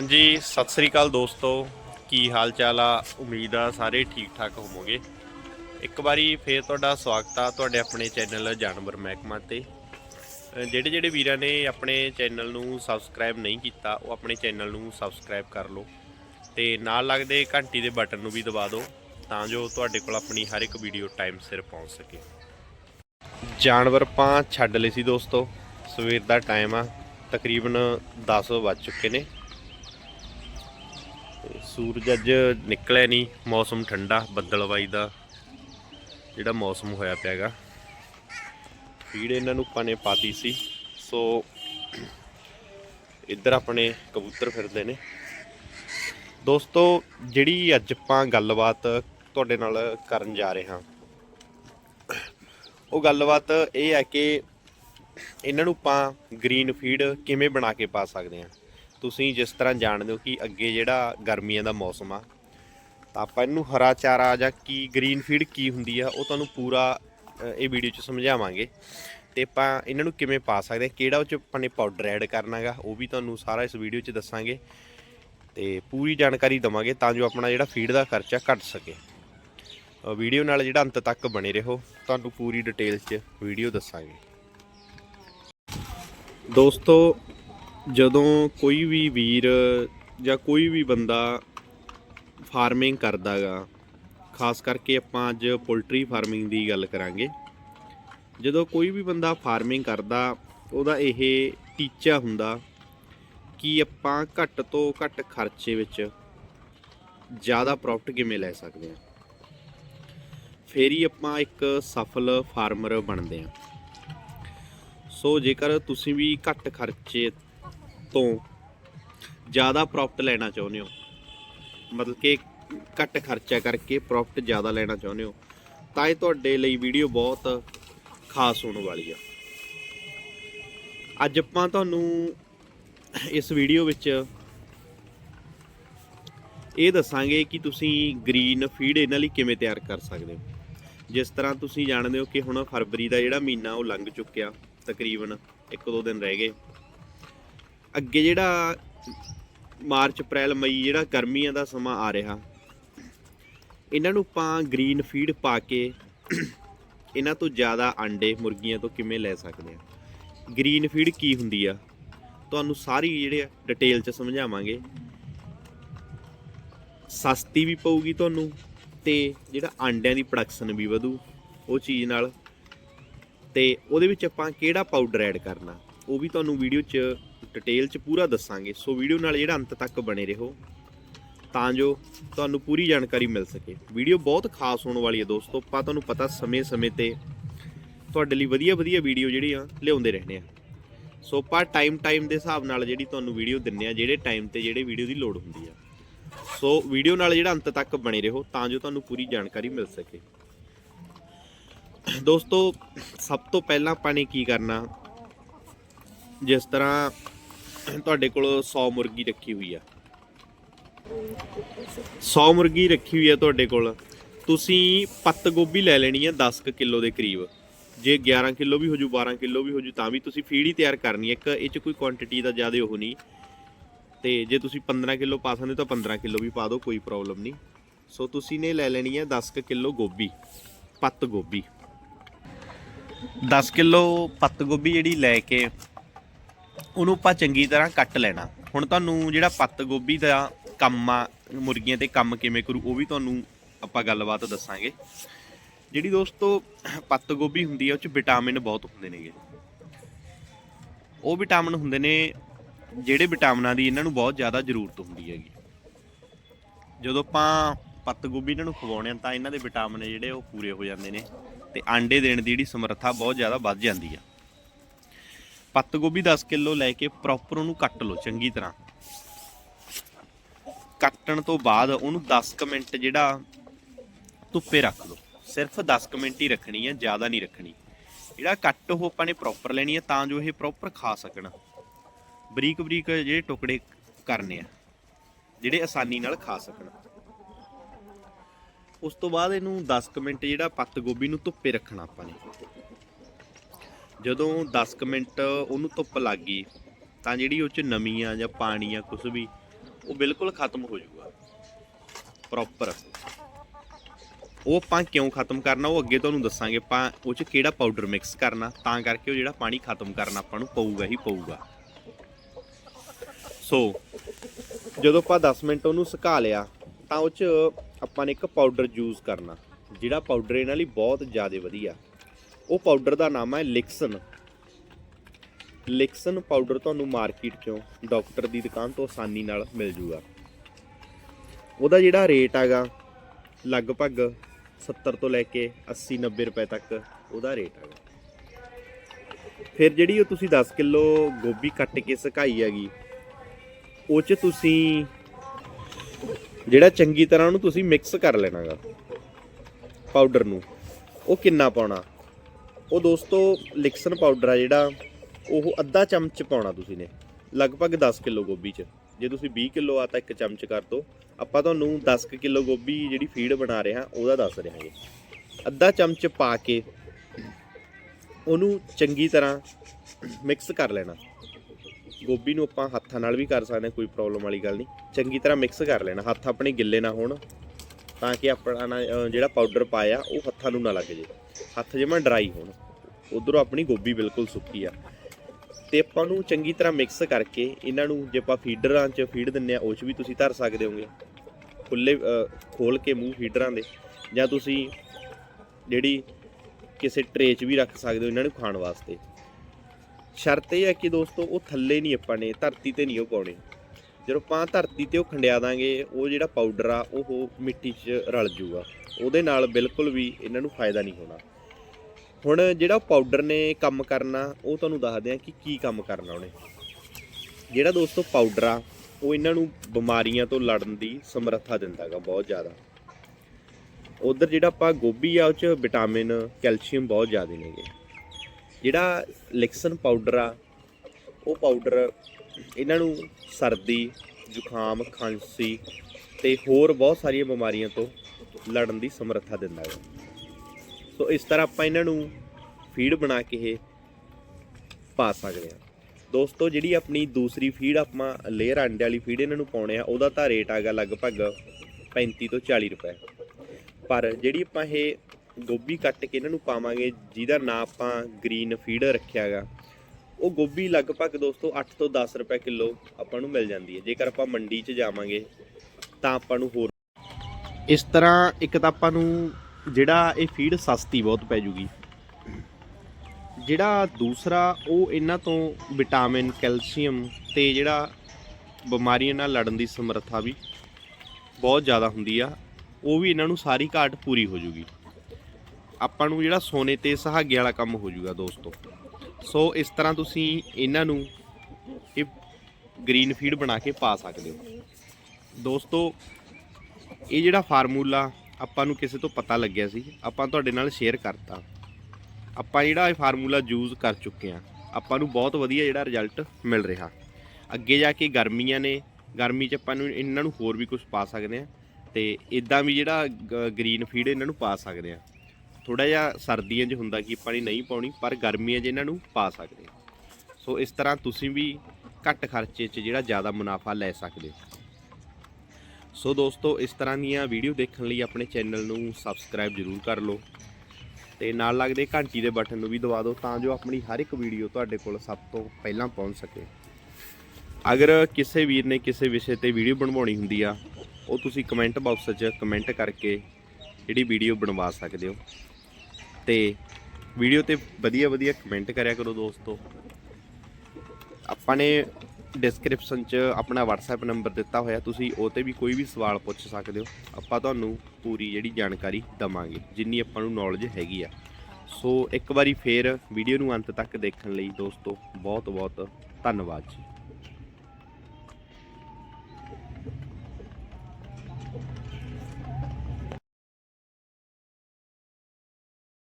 ਹਾਂਜੀ, ਸਤਿ ਸ੍ਰੀ ਅਕਾਲ ਦੋਸਤੋ। ਕੀ ਹਾਲ ਚਾਲ ਆ? ਉਮੀਦ ਆ ਸਾਰੇ ਠੀਕ ਠਾਕ ਹੋਵੋਗੇ। ਇੱਕ ਵਾਰੀ ਫੇਰ ਤੁਹਾਡਾ ਸਵਾਗਤ ਆ ਤੁਹਾਡੇ ਆਪਣੇ ਚੈਨਲ ਜਾਨਵਰ ਮਹਿਕਮਾ ਤੇ। ਜਿਹੜੇ ਜਿਹੜੇ ਵੀਰਾਂ ਨੇ ਆਪਣੇ ਚੈਨਲ ਨੂੰ ਸਬਸਕ੍ਰਾਈਬ ਨਹੀਂ ਕੀਤਾ, ਉਹ ਆਪਣੇ ਚੈਨਲ ਨੂੰ ਸਬਸਕ੍ਰਾਈਬ ਕਰ ਲਓ ਤੇ ਨਾਲ ਲੱਗਦੇ ਘੰਟੀ ਦੇ ਬਟਨ ਨੂੰ ਵੀ ਦਬਾ ਦਿਓ ਤਾਂ ਜੋ ਤੁਹਾਡੇ ਕੋਲ ਆਪਣੀ ਹਰ ਇੱਕ ਵੀਡੀਓ ਟਾਈਮ ਸਿਰ ਪਹੁੰਚ ਸਕੇ। ਜਾਨਵਰ ਆਪਾਂ ਛੱਡ ਲਏ ਸੀ ਦੋਸਤੋ। ਸਵੇਰ ਦਾ ਟਾਈਮ ਆ, ਤਕਰੀਬਨ 10 ਵੱਜ ਚੁੱਕੇ ਨੇ। ਤੇ ਸੂਰਜ ਅੱਜ ਨਿਕਲਿਆ ਨਹੀਂ, ਮੌਸਮ ਠੰਡਾ, ਬੱਦਲਵਾਈ ਦਾ ਜਿਹੜਾ ਮੌਸਮ ਹੋਇਆ ਪਿਆਗਾ। ਫੀਡ ਇਹਨਾਂ ਨੂੰ ਆਪਾਂ ਨੇ ਪਾਤੀ ਸੀ, ਸੋ ਇੱਧਰ ਆਪਣੇ ਕਬੂਤਰ ਫਿਰਦੇ ਨੇ। ਦੋਸਤੋ, ਜਿਹੜੀ ਅੱਜ ਆਪਾਂ ਗੱਲਬਾਤ ਤੁਹਾਡੇ ਨਾਲ ਕਰਨ ਜਾ ਰਹੇ ਹਾਂ, ਉਹ ਗੱਲਬਾਤ ਇਹ ਹੈ ਕਿ ਇਹਨਾਂ ਨੂੰ ਆਪਾਂ ਗ੍ਰੀਨ ਫੀਡ ਕਿਵੇਂ ਬਣਾ ਕੇ ਪਾ ਸਕਦੇ ਹਾਂ। ਤੁਸੀਂ ਜਿਸ ਤਰ੍ਹਾਂ ਜਾਣਦੇ ਹੋ ਕਿ ਅੱਗੇ ਜਿਹੜਾ ਗਰਮੀਆਂ ਦਾ ਮੌਸਮ ਆ, ਤਾਂ ਆਪਾਂ ਇਹਨੂੰ ਹਰਾ ਚਾਰਾ ਜਾਂ ਕੀ ਗ੍ਰੀਨ ਫੀਡ ਕੀ ਹੁੰਦੀ ਆ, ਉਹ ਤੁਹਾਨੂੰ ਪੂਰਾ ਇਹ ਵੀਡੀਓ 'ਚ ਸਮਝਾਵਾਂਗੇ। ਤੇ ਆਪਾਂ ਇਹਨਾਂ ਨੂੰ ਕਿਵੇਂ ਪਾ ਸਕਦੇ ਹਾਂ, ਕਿਹੜਾ ਉਹ 'ਚ ਆਪਾਂ ਨੇ ਪਾਊਡਰ ਐਡ ਕਰਨਾਗਾ ਉਹ ਵੀ ਤੁਹਾਨੂੰ ਸਾਰਾ ਇਸ ਵੀਡੀਓ 'ਚ ਦੱਸਾਂਗੇ। ਤੇ ਪੂਰੀ ਜਾਣਕਾਰੀ ਦਵਾਂਗੇ ਤਾਂ ਜੋ ਆਪਣਾ ਜਿਹੜਾ ਫੀਡ ਦਾ ਖਰਚਾ ਘਟ ਸਕੇ। ਵੀਡੀਓ ਨਾਲ ਜਿਹੜਾ ਅੰਤ ਤੱਕ ਬਣੇ ਰਹੋ, ਤੁਹਾਨੂੰ ਪੂਰੀ ਡਿਟੇਲ 'ਚ ਵੀਡੀਓ ਦੱਸਾਂਗੇ। ਦੋਸਤੋ ਜਦੋਂ ਕੋਈ ਵੀ ਵੀਰ ਜਾਂ ਕੋਈ ਵੀ ਬੰਦਾ ਫਾਰਮਿੰਗ ਕਰਦਾਗਾ, ਖਾਸ ਕਰਕੇ ਆਪਾਂ ਅੱਜ ਪੋਲਟਰੀ ਫਾਰਮਿੰਗ ਦੀ ਗੱਲ ਕਰਾਂਗੇ, ਜਦੋਂ ਕੋਈ ਵੀ ਬੰਦਾ ਫਾਰਮਿੰਗ ਕਰਦਾ, ਉਹਦਾ ਇਹ ਟੀਚਾ ਹੁੰਦਾ ਕਿ ਆਪਾਂ ਘੱਟ ਤੋਂ ਘੱਟ ਖਰਚੇ ਵਿੱਚ ਜ਼ਿਆਦਾ ਪ੍ਰੋਫਿਟ ਕਿਵੇਂ ਲੈ ਸਕਦੇ ਹਾਂ। ਫੇਰ ਹੀ ਆਪਾਂ ਇੱਕ ਸਫਲ ਫਾਰਮਰ ਬਣਦੇ ਹਾਂ। ਸੋ ਜੇਕਰ ਤੁਸੀਂ ਵੀ ਘੱਟ ਖਰਚੇ ਤੋਂ ਜ਼ਿਆਦਾ ਪ੍ਰੋਫਿਟ ਲੈਣਾ ਚਾਹੁੰਦੇ ਹੋ? ਮਤਲਬ ਕਿ ਘੱਟ ਖਰਚਾ ਕਰਕੇ ਪ੍ਰੋਫਿਟ ਜ਼ਿਆਦਾ ਲੈਣਾ ਚਾਹੁੰਦੇ ਹੋ? ਤਾਂ ਇਹ ਤੁਹਾਡੇ ਲਈ ਵੀਡੀਓ ਬਹੁਤ ਖਾਸ ਹੋਣ ਵਾਲੀ ਆ। ਅੱਜ ਆਪਾਂ ਤੁਹਾਨੂੰ ਇਸ ਵੀਡੀਓ ਵਿੱਚ ਇਹ ਦੱਸਾਂਗੇ ਕਿ ਤੁਸੀਂ ਗ੍ਰੀਨ ਫੀਡ ਇਹਨਾਂ ਲਈ ਕਿਵੇਂ ਤਿਆਰ ਕਰ ਸਕਦੇ ਹੋ। ਜਿਸ ਤਰ੍ਹਾਂ ਤੁਸੀਂ ਜਾਣਦੇ ਹੋ ਕਿ ਹੁਣ ਫਰਵਰੀ ਦਾ ਜਿਹੜਾ ਮਹੀਨਾ ਉਹ ਲੰਘ ਚੁੱਕਿਆ ਤਕਰੀਬਨ 1-2 ਦਿਨ ਰਹਿ ਗਏ। ਅੱਗੇ ਜਿਹੜਾ ਮਾਰਚ, ਅਪ੍ਰੈਲ, ਮਈ ਜਿਹੜਾ ਗਰਮੀਆਂ ਦਾ ਸਮਾਂ ਆ ਰਿਹਾ, ਇਹਨਾਂ ਨੂੰ ਆਪਾਂ ਗ੍ਰੀਨ ਫੀਡ ਪਾ ਕੇ ਇਹਨਾਂ ਤੋਂ ਜ਼ਿਆਦਾ ਆਂਡੇ, ਮੁਰਗੀਆਂ ਤੋਂ ਕਿਵੇਂ ਲੈ ਸਕਦੇ ਆ ਗ੍ਰੀਨ ਫੀਡ ਕੀ ਹੁੰਦੀ ਆ? ਤੁਹਾਨੂੰ ਸਾਰੀ ਜਿਹੜੇ ਡਿਟੇਲ ਚ ਸਮਝਾਵਾਂਗੇ। ਸਸਤੀ ਵੀ ਪਊਗੀ ਤੁਹਾਨੂੰ ਤੇ ਜਿਹੜਾ ਆਂਡਿਆਂ ਦੀ ਪ੍ਰੋਡਕਸ਼ਨ ਵੀ ਵਧੂ, ਉਹ ਚੀਜ਼ ਨਾਲ। ਤੇ ਉਹਦੇ ਵਿੱਚ ਆਪਾਂ ਕਿਹੜਾ ਪਾਊਡਰ ਐਡ ਕਰਨਾ? ਉਹ ਵੀ ਤੁਹਾਨੂੰ ਵੀਡੀਓ 'ਚ ਡਿਟੇਲ 'ਚ ਪੂਰਾ ਦੱਸਾਂਗੇ। ਸੋ ਵੀਡੀਓ ਨਾਲ ਜਿਹੜਾ ਅੰਤ ਤੱਕ ਬਣੇ ਰਹੋ, ਤਾਂ ਜੋ ਤੁਹਾਨੂੰ ਪੂਰੀ ਜਾਣਕਾਰੀ ਮਿਲ ਸਕੇ। ਵੀਡੀਓ ਬਹੁਤ ਖਾਸ ਹੋਣ ਵਾਲੀ ਹੈ ਦੋਸਤੋ। ਆਪਾਂ ਤੁਹਾਨੂੰ ਪਤਾ ਸਮੇਂ-ਸਮੇਂ ਤੇ ਤੁਹਾਡੇ ਲਈ ਵਧੀਆ ਵਧੀਆ ਵੀਡੀਓ ਜਿਹੜੀ ਆ, ਲਿਆਉਂਦੇ ਰਹਿੰਦੇ ਆ। ਸੋ ਆਪਾਂ ਟਾਈਮ ਟਾਈਮ ਦੇ ਹਿਸਾਬ ਨਾਲ ਜਿਹੜੀ ਤੁਹਾਨੂੰ ਵੀਡੀਓ ਦਿੰਨੇ ਆ, ਜਿਹੜੇ ਟਾਈਮ ਤੇ ਜਿਹੜੇ ਵੀਡੀਓ ਦੀ ਲੋੜ ਹੁੰਦੀ ਆ। ਸੋ ਵੀਡੀਓ ਨਾਲ ਜਿਹੜਾ ਅੰਤ ਤੱਕ ਬਣੇ ਰਹੋ, ਤਾਂ ਜੋ ਤੁਹਾਨੂੰ ਪੂਰੀ ਜਾਣਕਾਰੀ ਮਿਲ ਸਕੇ। ਦੋਸਤੋ, ਸਭ ਤੋਂ ਪਹਿਲਾਂ ਆਪਾਂ ਨੇ ਕੀ ਕਰਨਾ? ਜਿਸ ਤਰ੍ਹਾਂ ਤੁਹਾਡੇ ਕੋਲ 100 ਮੁਰਗੀ ਰੱਖੀ ਹੋਈ ਆ। 100 ਮੁਰਗੀ ਰੱਖੀ ਹੋਈ ਆ ਤੁਹਾਡੇ ਕੋਲ। ਤੁਸੀਂ ਪੱਤ ਗੋਭੀ ਲੈ ਲੈਣੀ ਆ 10 ਕੁ ਕਿਲੋ ਦੇ ਕਰੀਬ। ਜੇ 11 ਕਿਲੋ ਵੀ ਹੋਜੂ 12 ਕਿਲੋ ਵੀ ਹੋਜੂ, ਤਾਂ ਵੀ ਤੁਸੀਂ ਫੀਡ ਹੀ ਤਿਆਰ ਕਰਨੀ ਹੈ ਇੱਕ, ਇਹ ਚ ਕੋਈ ਕੁਆਂਟੀਟੀ ਦਾ ਜ਼ਿਆਦਾ ਉਹ ਨਹੀਂ। ਤੇ ਜੇ ਤੁਸੀਂ 15 ਕਿਲੋ ਪਾ ਸਕਦੇ ਤਾਂ 15 ਕਿਲੋ ਵੀ ਪਾ ਦਿਓ, ਕੋਈ ਪ੍ਰੋਬਲਮ ਨਹੀਂ। ਸੋ ਤੁਸੀਂ ਨੇ ਲੈ ਲੈਣੀ ਹੈ 10 ਕੁ ਕਿਲੋ ਗੋਭੀ, ਪੱਤ ਗੋਭੀ। 10 ਕਿਲੋ ਪੱਤ ਗੋਭੀ ਜਿਹੜੀ ਲੈ ਕੇ ਉਹਨੂੰ ਆਪਾਂ ਚੰਗੀ ਤਰ੍ਹਾਂ ਕੱਟ ਲੈਣਾ। ਹੁਣ ਤੁਹਾਨੂੰ ਜਿਹੜਾ ਪੱਤ ਗੋਭੀ ਦਾ ਕੰਮ ਆ, ਮੁਰਗੀਆਂ ਤੇ ਕੰਮ ਕਿਵੇਂ ਕਰੂ, ਉਹ ਵੀ ਤੁਹਾਨੂੰ ਆਪਾਂ ਗੱਲਬਾਤ ਦੱਸਾਂਗੇ। ਜਿਹੜੀ ਦੋਸਤੋ, ਪੱਤ ਗੋਭੀ ਹੁੰਦੀ ਹੈ ਉਹ ਚ ਵਿਟਾਮਿਨ ਬਹੁਤ ਹੁੰਦੇ ਨੇਗੇ। ਉਹ ਵਿਟਾਮਿਨ ਹੁੰਦੇ ਨੇ, ਜਿਹੜੇ ਵਿਟਾਮਿਨਾਂ ਦੀ ਇਹਨਾਂ ਨੂੰ ਬਹੁਤ ਜ਼ਿਆਦਾ ਜ਼ਰੂਰਤ ਹੁੰਦੀ ਹੈਗੀ। ਜਦੋਂ ਆਪਾਂ ਪੱਤ ਗੋਭੀ ਇਹਨਾਂ ਨੂੰ ਖਵਾਉਣੇ ਆ ਤਾਂ ਇਹਨਾਂ ਦੇ ਵਿਟਾਮਿਨ ਜਿਹੜੇ ਉਹ ਪੂਰੇ ਹੋ ਜਾਂਦੇ ਨੇ, ਤੇ ਆਂਡੇ ਦੇਣ ਦੀ ਜਿਹੜੀ ਸਮਰੱਥਾ ਬਹੁਤ ਜ਼ਿਆਦਾ ਵੱਧ ਜਾਂਦੀ ਆ। ਪੱਤ ਗੋਭੀ 10 ਕਿਲੋ ਲੈ ਕੇ ਪ੍ਰੋਪਰ ਉਹਨੂੰ ਕੱਟ ਲਓ ਚੰਗੀ ਤਰ੍ਹਾਂ। ਕੱਟਣ ਤੋਂ ਬਾਅਦ ਉਹਨੂੰ 10 ਕੁ ਮਿੰਟ ਜਿਹੜਾ ਧੁੱਪੇ ਰੱਖ ਲਓ। ਸਿਰਫ 10 ਕੁ ਮਿੰਟ ਹੀ ਰੱਖਣੀ ਹੈ ਜ਼ਿਆਦਾ ਨਹੀਂ ਰੱਖਣੀ। ਜਿਹੜਾ ਕੱਟ ਉਹ ਆਪਾਂ ਨੇ ਪ੍ਰੋਪਰ ਲੈਣੀ ਹੈ ਤਾਂ ਜੋ ਇਹ ਪ੍ਰੋਪਰ ਖਾ ਸਕਣ। ਬਰੀਕ ਬਰੀਕ ਜਿਹੜੇ ਟੁਕੜੇ ਕਰਨੇ ਆ, ਜਿਹੜੇ ਆਸਾਨੀ ਨਾਲ ਖਾ ਸਕਣ। ਉਸ ਤੋਂ ਬਾਅਦ ਇਹਨੂੰ 10 ਕੁ ਮਿੰਟ ਜਿਹੜਾ ਪੱਤ ਗੋਭੀ ਨੂੰ ਧੁੱਪੇ ਰੱਖਣਾ ਆਪਾਂ ਨੇ। ਜਦੋਂ 10 ਕੁ ਮਿੰਟ ਉਹਨੂੰ ਧੁੱਪ ਲੱਗ ਗਈ, ਤਾਂ ਜਿਹੜੀ ਉਹ ਚ ਨਮੀ ਆ ਜਾਂ ਪਾਣੀ ਆ ਕੁਝ ਵੀ, ਉਹ ਬਿਲਕੁਲ ਖਤਮ ਹੋ ਜਾਊਗਾ। ਪ੍ਰੋਪਰ ਉਹ ਆਪਾਂ ਕਿਉਂ ਖਤਮ ਕਰਨਾ, ਉਹ ਅੱਗੇ ਤੁਹਾਨੂੰ ਦੱਸਾਂਗੇ। ਆਪਾਂ ਉਹ ਚ ਕਿਹੜਾ ਪਾਊਡਰ ਮਿਕਸ ਕਰਨਾ, ਤਾਂ ਕਰਕੇ ਉਹ ਜਿਹੜਾ ਪਾਣੀ ਖਤਮ ਕਰਨਾ ਆਪਾਂ ਨੂੰ ਪਊਗਾ ਹੀ ਪਊਗਾ। ਸੋ ਜਦੋਂ ਆਪਾਂ 10 ਮਿੰਟ ਉਹਨੂੰ ਸੁਕਾ ਲਿਆ, ਤਾਂ ਉਹ ਚ ਆਪਾਂ ਨੇ ਇੱਕ ਪਾਊਡਰ ਯੂਜ਼ ਕਰਨਾ, ਜਿਹੜਾ ਪਾਊਡਰ ਇਹਨਾਂ ਲਈ ਬਹੁਤ ਜ਼ਿਆਦਾ ਵਧੀਆ। ਉਹ ਪਾਊਡਰ ਦਾ ਨਾਮ ਹੈ ਲਿਕਸਨ ਲਿਕਸਨ ਪਾਊਡਰ ਤੁਹਾਨੂੰ ਮਾਰਕੀਟ ਚੋਂ ਡਾਕਟਰ ਦੀ ਦੁਕਾਨ ਤੋਂ ਆਸਾਨੀ ਨਾਲ ਮਿਲ ਜੂਗਾ। ਉਹਦਾ ਜਿਹੜਾ ਰੇਟ ਹੈਗਾ, ਲਗਭਗ 70 ਤੋਂ ਲੈ ਕੇ 80 90 ਰੁਪਏ ਤੱਕ ਉਹਦਾ ਰੇਟ ਹੈਗਾ। ਫਿਰ ਜਿਹੜੀ ਉਹ ਤੁਸੀਂ 10 ਕਿਲੋ ਗੋਭੀ ਕੱਟ ਕੇ ਸੁਕਾਈ ਹੈਗੀ, ਉਹ ਚ ਤੁਸੀਂ ਜਿਹੜਾ ਚੰਗੀ ਤਰ੍ਹਾਂ ਉਹਨੂੰ ਤੁਸੀਂ ਮਿਕਸ ਕਰ ਲੈਣਾਗਾ ਪਾਊਡਰ ਨੂੰ, ਉਹ ਕਿੰਨਾ ਪਾਉਣਾ? ਉਹ ਦੋਸਤੋ, ਲਿਕਸਨ ਪਾਊਡਰ ਆ ਜਿਹੜਾ, ਉਹ ਅੱਧਾ ਚਮਚ ਪਾਉਣਾ ਤੁਸੀਂ ਨੇ। ਲਗਭਗ 10 ਕਿਲੋ ਗੋਭੀ ਚ। ਜੇ ਤੁਸੀਂ 20 ਕਿਲੋ ਆ ਤਾਂ ਇੱਕ ਚਮਚ ਕਰ ਦੋ। ਆਪਾਂ ਤੁਹਾਨੂੰ 10 ਕੁ ਕਿਲੋ ਗੋਭੀ ਜਿਹੜੀ ਫੀਡ ਬਣਾ ਰਹੇ ਹਾਂ, ਉਹਦਾ ਦੱਸ ਰਹੇ ਹਾਂਗੇ ਅੱਧਾ ਚਮਚ ਪਾ ਕੇ ਉਹਨੂੰ ਚੰਗੀ ਤਰ੍ਹਾਂ ਮਿਕਸ ਕਰ ਲੈਣਾ। ਗੋਭੀ ਨੂੰ ਆਪਾਂ ਹੱਥਾਂ ਨਾਲ ਵੀ ਕਰ ਸਕਦੇ ਕੋਈ ਪ੍ਰੋਬਲਮ ਵਾਲੀ ਗੱਲ ਨਹੀਂ। ਚੰਗੀ ਤਰ੍ਹਾਂ ਮਿਕਸ ਕਰ ਲੈਣਾ। ਹੱਥ ਆਪਣੇ ਗਿੱਲੇ ਨਾ ਹੋਣ। ਤਾਂ ਕਿ ਆਪਣਾ ਜਿਹੜਾ ਪਾਊਡਰ ਪਾਇਆ, ਉਹ ਹੱਥਾਂ ਨੂੰ ਨਾ ਲੱਗ ਜੇ। ਹੱਥ ਜਿਵੇਂ ਡਰਾਈ ਹੋਣ। ਉਧਰੋਂ ਆਪਣੀ ਗੋਭੀ ਬਿਲਕੁਲ ਸੁੱਕੀ ਆ। ਤੇ ਆਪਾਂ ਨੂੰ ਚੰਗੀ ਤਰ੍ਹਾਂ ਮਿਕਸ ਕਰਕੇ, ਇਹਨਾਂ ਨੂੰ ਜੇ ਆਪਾਂ ਫੀਡਰਾਂ 'ਚ ਫੀਡ ਦਿੰਨੇ ਆ ਉਹ 'ਚ ਵੀ ਤੁਸੀਂ ਧਰ ਸਕਦੇ ਹੋਗੇ। ਖੁੱਲੇ ਖੋਲ ਕੇ ਮੂੰਹ ਫੀਡਰਾਂ ਦੇ। ਜਾਂ ਤੁਸੀਂ ਜਿਹੜੀ ਕਿਸੇ ਟਰੇ 'ਚ ਵੀ ਰੱਖ ਸਕਦੇ ਹੋ, ਇਹਨਾਂ ਨੂੰ ਖਾਣ ਵਾਸਤੇ। ਸ਼ਰਤ ਇਹ ਹੈ ਕਿ ਦੋਸਤੋ, ਉਹ ਥੱਲੇ ਨਹੀਂ ਆਪਾਂ ਨੇ, ਧਰਤੀ ਤੇ ਨਹੀਂ ਉਹ ਪਾਉਣੇ। ਜਦੋਂ ਆਪਾਂ ਧਰਤੀ ਤੇ ਉਹ ਖੰਡਿਆ ਦਾਂਗੇ, ਉਹ ਜਿਹੜਾ ਪਾਊਡਰ ਆ, ਉਹ ਮਿੱਟੀ 'ਚ ਰਲ ਜੂਗਾ। ਉਹਦੇ ਨਾਲ ਬਿਲਕੁਲ ਵੀ ਇਹਨਾਂ ਨੂੰ ਫਾਇਦਾ ਨਹੀਂ ਹੋਣਾ। ਹੁਣ ਜਿਹੜਾ ਪਾਊਡਰ ਨੇ ਕੰਮ ਕਰਨਾ, ਉਹ ਤੁਹਾਨੂੰ ਦੱਸਦੇ ਆ ਕਿ ਕੀ ਕੰਮ ਕਰਨਾ ਉਹਨੇ। ਜਿਹੜਾ ਦੋਸਤੋ ਪਾਊਡਰ ਆ, ਉਹ ਇਹਨਾਂ ਨੂੰ ਬਿਮਾਰੀਆਂ ਤੋਂ ਲੜਨ ਦੀ ਸਮਰੱਥਾ ਦਿੰਦਾ ਗਾ ਬਹੁਤ ਜ਼ਿਆਦਾ। ਉਧਰ ਜਿਹੜਾ ਆਪਾਂ ਗੋਭੀ ਆ, ਉਹ ਚ ਵਿਟਾਮਿਨ ਕੈਲਸ਼ੀਅਮ ਬਹੁਤ ਜ਼ਿਆਦਾ ਨੇਗੇ। ਜਿਹੜਾ ਲਿਕਸਨ ਪਾਊਡਰ ਆ, ਉਹ ਪਾਊਡਰ ਇਹਨਾਂ ਨੂੰ ਸਰਦੀ, ਜ਼ੁਕਾਮ, ਖਾਂਸੀ ਤੇ ਹੋਰ ਬਹੁਤ ਸਾਰੀਆਂ ਬਿਮਾਰੀਆਂ ਤੋਂ ਲੜਨ ਦੀ ਸਮਰੱਥਾ ਦਿੰਦਾ ਹੈ। ਸੋ ਇਸ ਤਰ੍ਹਾਂ ਆਪਾਂ ਇਹਨਾਂ ਨੂੰ ਫੀਡ ਬਣਾ ਕੇ ਇਹ ਪਾ ਸਕਦੇ ਹਾਂ। ਦੋਸਤੋ, ਜਿਹੜੀ ਆਪਣੀ ਦੂਸਰੀ ਫੀਡ ਆਪਾਂ ਲੇਅਰ ਅੰਡੇ ਵਾਲੀ ਫੀਡ ਇਹਨਾਂ ਨੂੰ ਪਾਉਣੇ ਆ, ਉਹਦਾ ਤਾਂ ਰੇਟ ਆਗਾ ਲਗਭਗ 35 ਤੋਂ 40 ਰੁਪਏ। ਪਰ ਜਿਹੜੀ ਆਪਾਂ ਇਹ ਗੋਭੀ ਕੱਟ ਕੇ ਇਹਨਾਂ ਨੂੰ ਪਾਵਾਂਗੇ, ਜਿਹਦਾ ਨਾਂ ਆਪਾਂ ਗ੍ਰੀਨ ਫੀਡ ਰੱਖਿਆਗਾ ਉਹ ਗੋਭੀ ਲਗਭਗ ਦੋਸਤੋ 8 ਤੋਂ 10 ਰੁਪਏ ਕਿਲੋ ਆਪਾਂ ਨੂੰ ਮਿਲ ਜਾਂਦੀ ਹੈ। ਜੇਕਰ ਆਪਾਂ ਮੰਡੀ 'ਚ ਜਾਵਾਂਗੇ, ਤਾਂ ਆਪਾਂ ਨੂੰ ਹੋਰ ਇਸ ਤਰ੍ਹਾਂ ਇੱਕ ਤਾਂ ਆਪਾਂ ਨੂੰ ਜਿਹੜਾ ਇਹ ਫੀਡ ਸਸਤੀ ਬਹੁਤ ਪੈ ਜੂਗੀ। ਜਿਹੜਾ ਦੂਸਰਾ, ਉਹ ਇਹਨਾਂ ਤੋਂ ਵਿਟਾਮਿਨ, ਕੈਲਸ਼ੀਅਮ ਤੇ ਜਿਹੜਾ ਬਿਮਾਰੀਆਂ ਨਾਲ ਲੜਨ ਦੀ ਸਮਰੱਥਾ ਵੀ ਬਹੁਤ ਜ਼ਿਆਦਾ ਹੁੰਦੀ ਆ, ਉਹ ਵੀ ਇਹਨਾਂ ਨੂੰ ਸਾਰੀ ਘਾਟ ਪੂਰੀ ਹੋ ਜੂਗੀ। ਆਪਾਂ ਨੂੰ ਜਿਹੜਾ ਸੋਨੇ ਤੇ ਸਹਾਗੇ ਵਾਲਾ ਕੰਮ ਹੋ ਜੂਗਾ ਦੋਸਤੋ। ਸੋ ਇਸ ਤਰ੍ਹਾਂ ਤੁਸੀਂ ਇਹਨਾਂ ਨੂੰ ਇਹ ਗ੍ਰੀਨ ਫੀਡ ਬਣਾ ਕੇ ਪਾ ਸਕਦੇ ਹੋ। ਦੋਸਤੋ, ਇਹ ਜਿਹੜਾ ਫਾਰਮੂਲਾ ਆਪਾਂ ਨੂੰ ਕਿਸੇ ਤੋਂ ਪਤਾ ਲੱਗਿਆ ਸੀ, ਆਪਾਂ ਤੁਹਾਡੇ ਨਾਲ ਸ਼ੇਅਰ ਕਰਤਾ। ਆਪਾਂ ਜਿਹੜਾ ਇਹ ਫਾਰਮੂਲਾ ਯੂਜ਼ ਕਰ ਚੁੱਕੇ ਆ ਆਪਾਂ ਨੂੰ ਬਹੁਤ ਵਧੀਆ ਜਿਹੜਾ ਰਿਜ਼ਲਟ ਮਿਲ ਰਿਹਾ। ਅੱਗੇ ਜਾ ਕੇ ਗਰਮੀਆਂ ਨੇ, ਗਰਮੀ 'ਚ ਆਪਾਂ ਨੂੰ ਇਹਨਾਂ ਨੂੰ ਹੋਰ ਵੀ ਕੁਝ ਪਾ ਸਕਦੇ ਆ ਤੇ ਇਦਾਂ ਵੀ ਜਿਹੜਾ ਗ੍ਰੀਨ ਫੀਡ ਇਹਨਾਂ ਨੂੰ ਪਾ ਸਕਦੇ ਆ ਥੋੜਾ ਜਿਹਾ ਸਰਦੀਆਂ 'ਚ ਹੁੰਦਾ ਕਿ ਆਪਾਂ ਨੇ ਨਹੀਂ ਪਾਉਣੀ, ਪਰ ਗਰਮੀਆਂ 'ਚ ਇਹਨਾਂ ਨੂੰ ਪਾ ਸਕਦੇ ਸੋ ਇਸ ਤਰ੍ਹਾਂ ਤੁਸੀਂ ਵੀ ਘੱਟ ਖਰਚੇ 'ਚ ਜਿਹੜਾ ਜ਼ਿਆਦਾ ਮੁਨਾਫਾ ਲੈ ਸਕਦੇ ਹੋ। ਸੋ ਦੋਸਤੋ, ਇਸ ਤਰ੍ਹਾਂ ਦੀਆਂ ਵੀਡੀਓ ਦੇਖਣ ਲਈ ਆਪਣੇ ਚੈਨਲ ਨੂੰ ਸਬਸਕ੍ਰਾਈਬ ਜ਼ਰੂਰ ਕਰ ਲਓ ਤੇ ਨਾਲ ਲੱਗਦੇ ਘੰਟੀ ਦੇ ਬਟਨ ਨੂੰ ਵੀ ਦਬਾ ਦਿਓ ਤਾਂ ਜੋ ਆਪਣੀ ਹਰ ਇੱਕ ਵੀਡੀਓ ਤੁਹਾਡੇ ਕੋਲ ਸਭ ਤੋਂ ਪਹਿਲਾਂ ਪਹੁੰਚ ਸਕੇ। ਅਗਰ ਕਿਸੇ ਵੀਰ ਨੇ ਕਿਸੇ ਵਿਸ਼ੇ ਤੇ ਵੀਡੀਓ ਬਣਵਾਉਣੀ ਹੁੰਦੀ ਆ, ਉਹ ਤੁਸੀਂ ਕਮੈਂਟ ਬਾਕਸ 'ਚ ਕਮੈਂਟ ਕਰਕੇ ਜਿਹੜੀ ਵੀਡੀਓ ਬਣਵਾ ਸਕਦੇ ਹੋ। ਤੇ ਵੀਡੀਓ ਤੇ ਵਧੀਆ ਵਧੀਆ ਕਮੈਂਟ ਕਰਿਆ ਕਰੋ ਦੋਸਤੋ। ਆਪਾਂ ਨੇ ਡਿਸਕ੍ਰਿਪਸ਼ਨ 'ਚ ਆਪਣਾ WhatsApp ਨੰਬਰ ਦਿੱਤਾ ਹੋਇਆ, ਤੁਸੀਂ ਉਹ ਤੇ ਵੀ ਕੋਈ ਵੀ ਸਵਾਲ ਪੁੱਛ ਸਕਦੇ ਹੋ। ਆਪਾਂ ਤੁਹਾਨੂੰ ਪੂਰੀ ਜਿਹੜੀ ਜਾਣਕਾਰੀ ਦਵਾਂਗੇ, ਜਿੰਨੀ ਆਪਾਂ ਨੂੰ ਨੌਲੇਜ ਹੈਗੀ ਆ। ਸੋ ਇੱਕ ਵਾਰੀ ਫੇਰ ਵੀਡੀਓ ਨੂੰ ਅੰਤ ਤੱਕ ਦੇਖਣ ਲਈ ਦੋਸਤੋ ਬਹੁਤ ਬਹੁਤ ਧੰਨਵਾਦ ਜੀ।